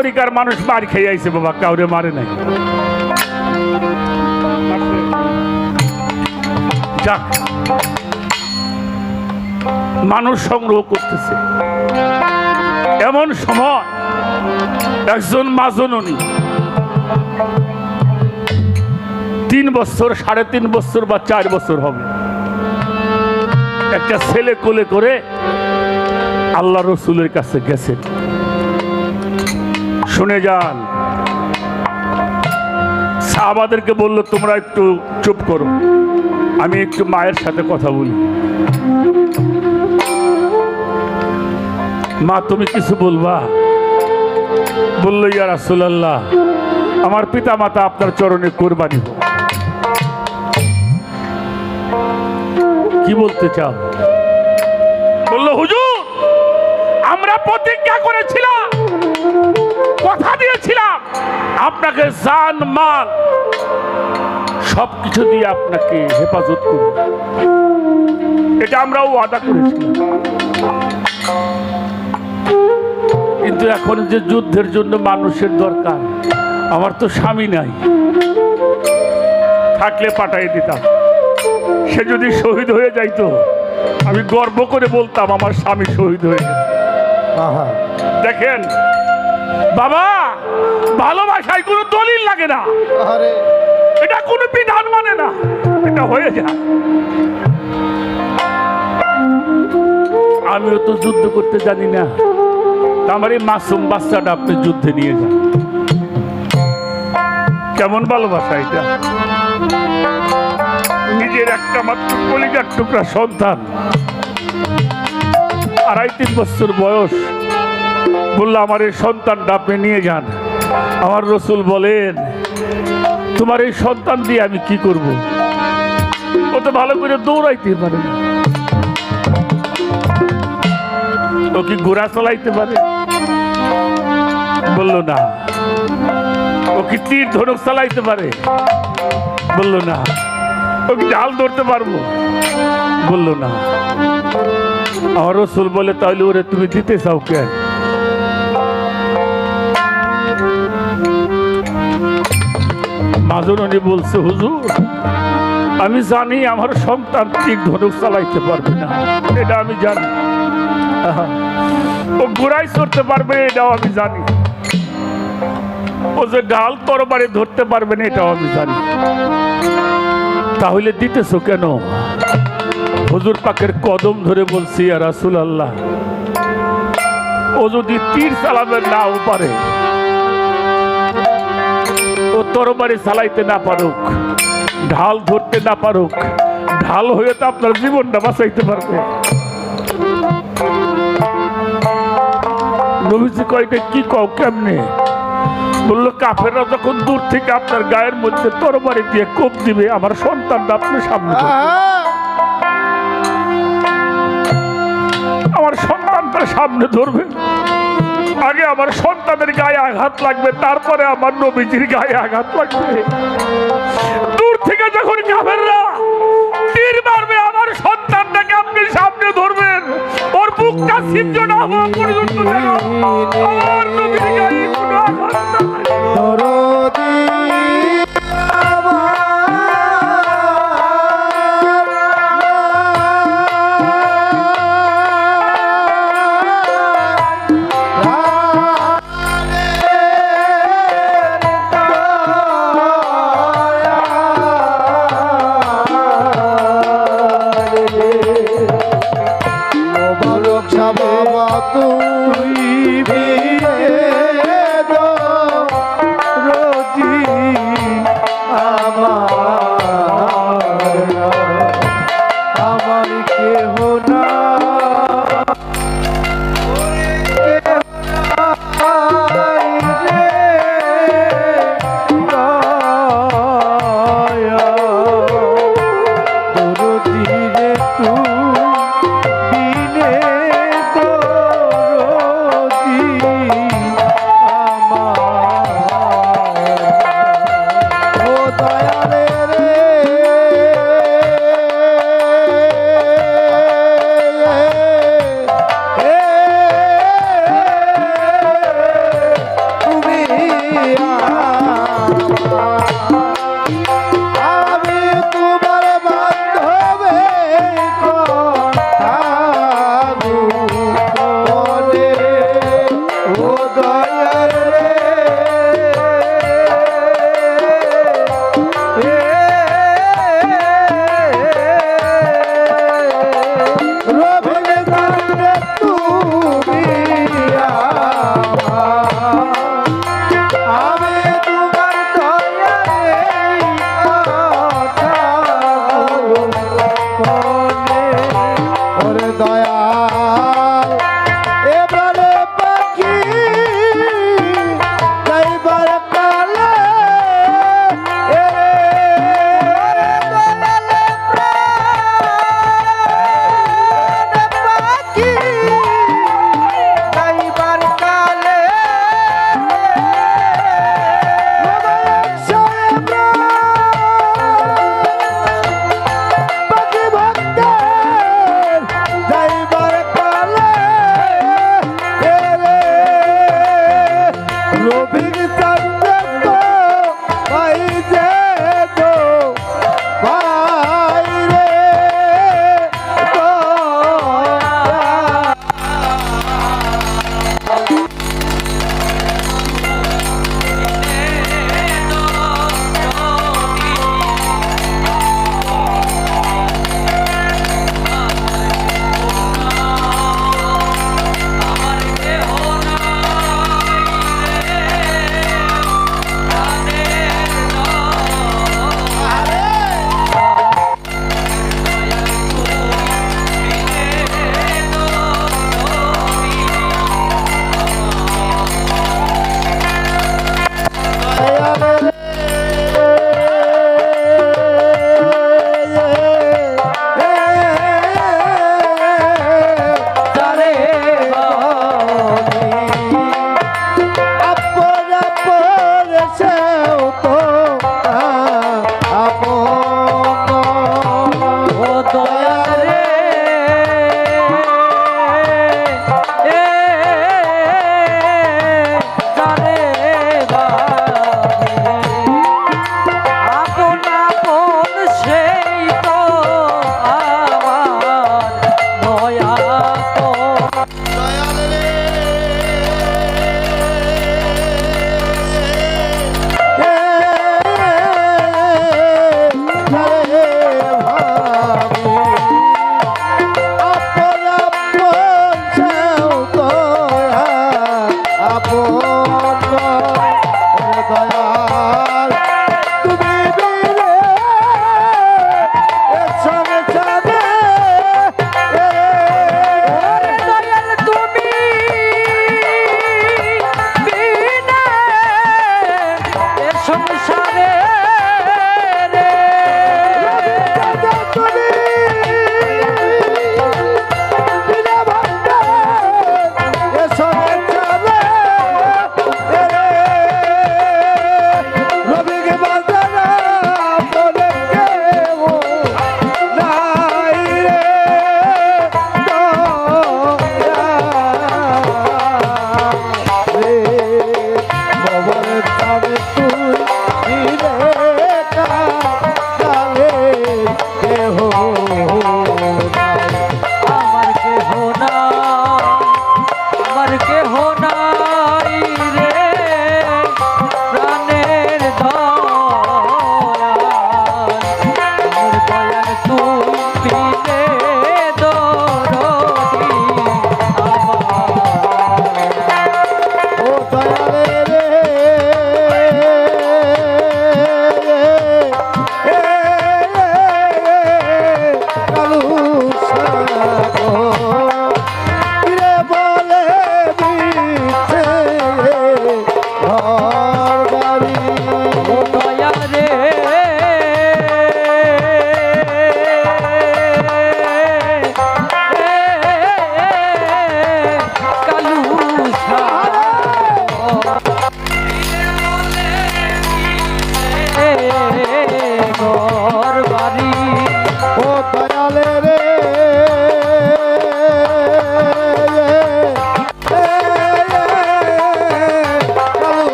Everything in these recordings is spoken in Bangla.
তরিকার মানুষ মার খেয়ে আইছে, বাবা, কাউরে মারে নাই। যাক, মানুষ সংগ্রহ করতেছে। এমন সময় একজন মাজননী তিন বছর, সাড়ে তিন বছর বা চার বছর হবে। একটা ছেলে কোলে করে আল্লাহ রসুলের কাছে গেছেন। শুনে যান। সাহাবাদেরকে বলল, তোমরা একটু চুপ করো। আমি একটু মায়ের সাথে কথা বলি। মা, তুমি কিছু বলবা? বলল, ইয়া রাসুলাল্লাহ, আমার পিতা মাতা আপনার চরণে কোরবানি হোক। কি বলতে চাও? বলল, হুজুর, আমরা প্রতিজ্ঞা করেছিলাম কথা দিয়েছিলাম। আপনাকে জান মাল সব কিছু দিয়ে আপনাকে হেফাজত করব। এটা আমরাও ওয়াদা করেছিলাম। কিন্তু এখন যে যুদ্ধের জন্য মানুষের দরকার আমার তো স্বামী নাই। থাকলে পাঠাই দিতাম। সে যদি শহীদ হয়ে যাইতো আমি গর্ব করে বলতাম আমার স্বামী শহীদ হয়ে গেছে। দেখেন বাবা ভালোবাসায় কোনো দলিল লাগে না। আরে এটা কোনো বিধান মানে না। এটা হয়ে যায়। আমিও তো যুদ্ধ করতে জানি না। আমার এই মাসুম বাচ্চাটা আপনি যুদ্ধে নিয়ে যান। কেমন ভালোবাসা এটা? নিজের একটা মাত্র কলিজার টুকরা সন্তান। আড়াই তিন বছর বয়স। বলল, আমার এই সন্তানটা আপনি নিয়ে যান। আমার রসুল বলেন, তোমার এই সন্তান দিয়ে আমি কি করব? ও তো ভালো করে দৌড়াইতে পারে ও কি ঘোড়া চালাইতে পারে? বলল, না। ও কি তীর ধনুক চালাইতে পারে? বলল, না। ও কি ঢাল ধরতে পারব? বলল, না। আমার রসুল বলে তাহলে ওরে তুমি দিতে চাও কে মাজননী বলছে, হুজুর, আমি জানি আমার সন্তান ঠিক ধনুক চালাইতে পারবে না, এটা আমি জানি। ও ঘোড়াই চড়তে পারবে এটাও আমি জানি। ও যে ডাল তরবারে ধরতে পারবে না, এটাও আমি জানি। তাহলে দিতেছো কেন? হুজুর পাকের কদম ধরে বলছি আর রাসুল আল্লাহ ও যদি তীর চালাবে, নাও পারে। তরবারি চালাইতে না পারুক, ঢাল ধরতে না পারুক, ঢাল হয়ে তো আপনার জীবনটা বাঁচাইতে পারবে। নবীজি কি কও কেমনে? বলল, কাফেররা যখন দূর থেকে আপনার গায়ের মধ্যে তরবারি দিয়ে কোপ দিবে, আমার সন্তানটা আপনি সামনে ধরবেন। আমার সন্তানটা সামনে ধরবে। আগে আমার সন্তানের গায়ে আঘাত লাগবে, তারপরে আমার নবীজির গায়ে আঘাত লাগবে। দূর থেকে যখন কাফেররা তীর মারবে, আমার সন্তানটাকে আপনি সামনে ধরবেন, ওর বুকটা ছিদ্র না হওয়া পর্যন্ত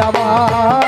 আমার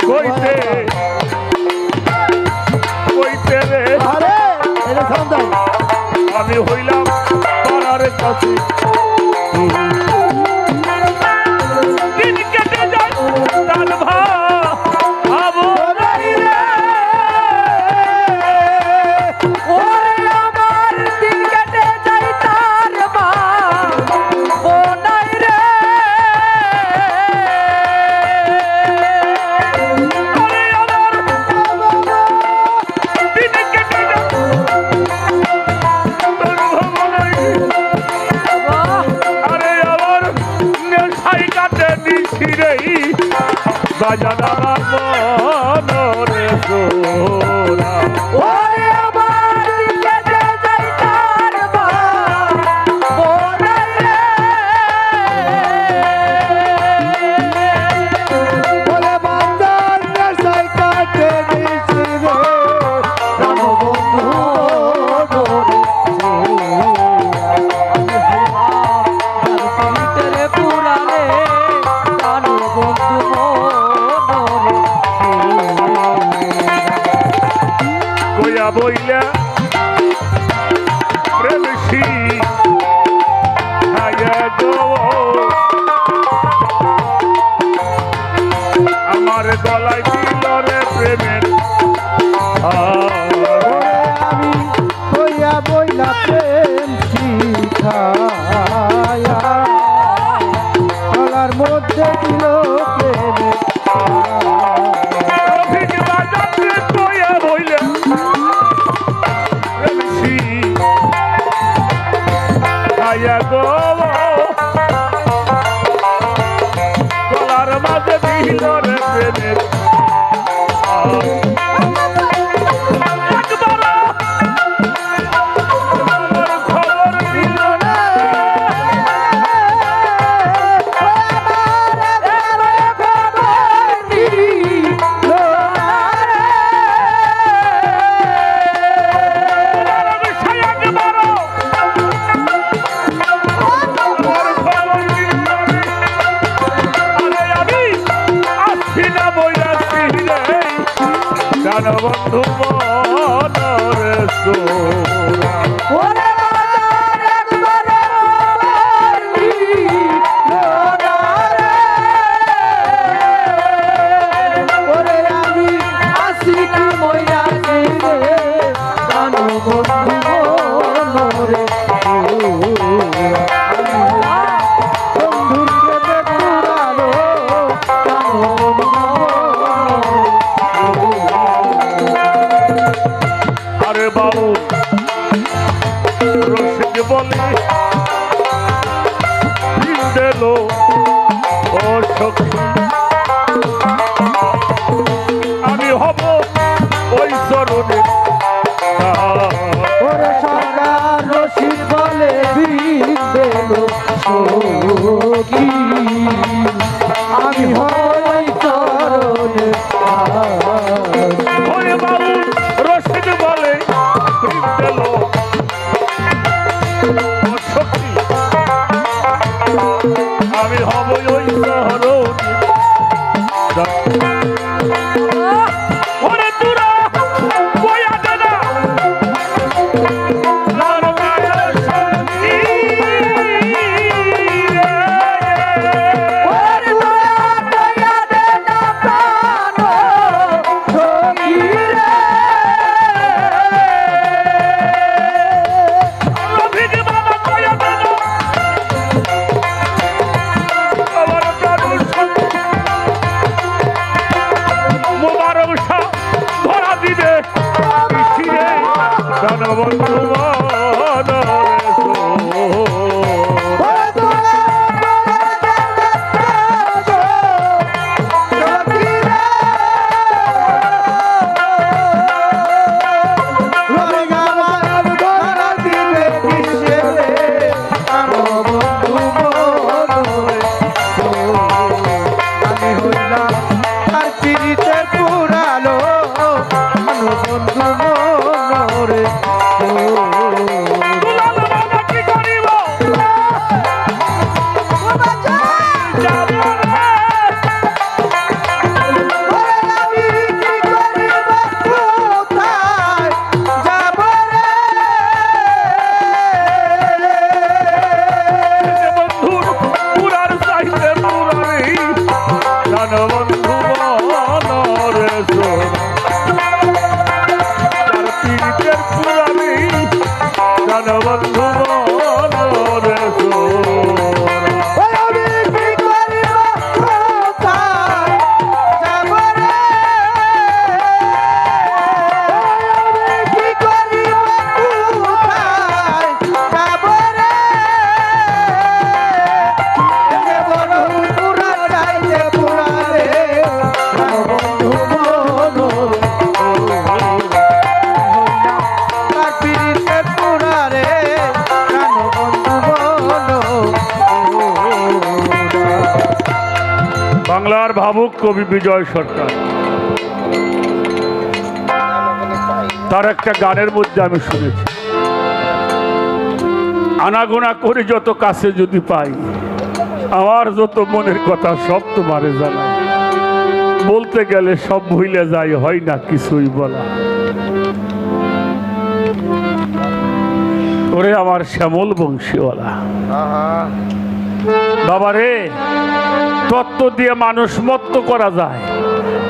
কইতে। কইতে রে। আমি হইলাম পাড়ার কাছে। জানা ভাবুক কবি বিজয় সরকার। তার একটা গানের মধ্যে আমি শুনেছি। আনাগোনা করে যত কাছে যদি পাই, আমার যত মনের কথা সব তোমারে জানা বলতে গেলে সব ভুলে যাই, হয় না কিছুই বলা। ওরে আমার শ্যামল বংশীওয়ালা। বাবা রে তত্ত্ব দিয়ে মানুষ মত্ত করা যায়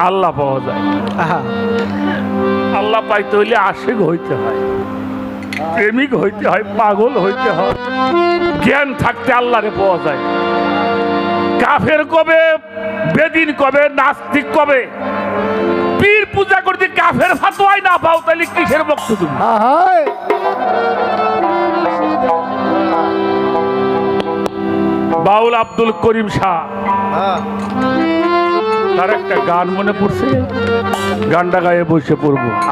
আল্লাহ পাওয়া যায়। আল্লাহ পাইতে হইলে আশেক হইতে হয় প্রেমিক হইতে হয় পাগল হইতে হয়। জ্ঞান থাকতে আল্লাহরে পাওয়া যায়। কাফের কবে বেদিন কবে নাস্তিক কবে? পীর পূজা করতে কাফের ফাতোয়াই না পাও তাহলে কিসের বক্ত বাউল আব্দুল করিম শাহ। তার একটা গান মনে পড়ছে? গানটা গায়ে বসে পড়ব।